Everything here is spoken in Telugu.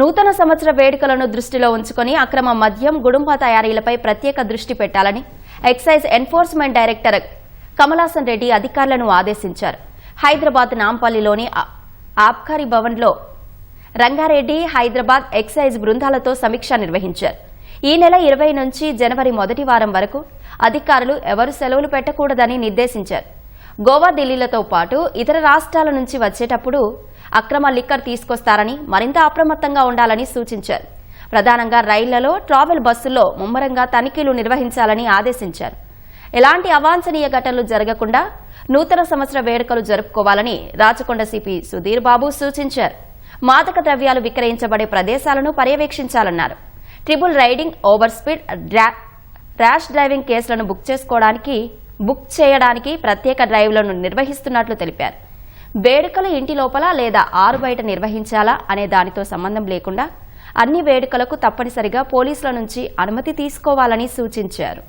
నూతన సంవత్సర వేడుకలను దృష్టిలో ఉంచుకొని అక్రమ మద్యం గుడుంబ తయారీలపై ప్రత్యేక దృష్టి పెట్టాలని excise enforcement director Kamalasan Reddy అధికారులను ఆదేశించారు. హైదరాబాద్ నాంపల్లిలోని ఆబ్కారీ భవన్లో రంగారెడ్డి హైదరాబాద్ ఎక్సైజ్ బృందాలతో సమీక్ష నిర్వహించారు. ఈ నెల ఇరవై నుంచి జనవరి మొదటి వారం వరకు అధికారులు ఎవరు సెలవులు పెట్టకూడదని నిర్దేశించారు. గోవా ఢిల్లీలతో పాటు ఇతర రాష్ట్రాల నుంచి వచ్చేటప్పుడు అక్రమ లిక్కర్ తీసుకొస్తారని మరింత అప్రమత్తంగా ఉండాలని సూచించారు. ప్రధానంగా రైళ్ళలో ట్రావెల్ బస్సుల్లో ముమ్మరంగా తనిఖీలు నిర్వహించాలని ఆదేశించారు. ఎలాంటి అవాంఛనీయ ఘటనలు జరగకుండా నూతన సంవత్సర వేడుకలు జరుపుకోవాలని రాచకొండ సిపి సుధీర్ బాబు సూచించారు. మాదక ద్రవ్యాలు విక్రయించబడే ప్రదేశాలను పర్యవేక్షించాలన్నారు. Triple riding over speed rash driving కేసులను బుక్ చేసుకోవడానికి బుక్ చేయడానికి ప్రత్యేక డ్రైవ్లను నిర్వహిస్తున్నట్లు తెలిపారు. వేడుకలు ఇంటి లోపల లేదా ఆరు బయట నిర్వహించాలా అనే దానితో సంబంధం లేకుండా అన్ని వేడుకలకు తప్పనిసరిగా పోలీసుల నుంచి అనుమతి తీసుకోవాలని సూచించారు.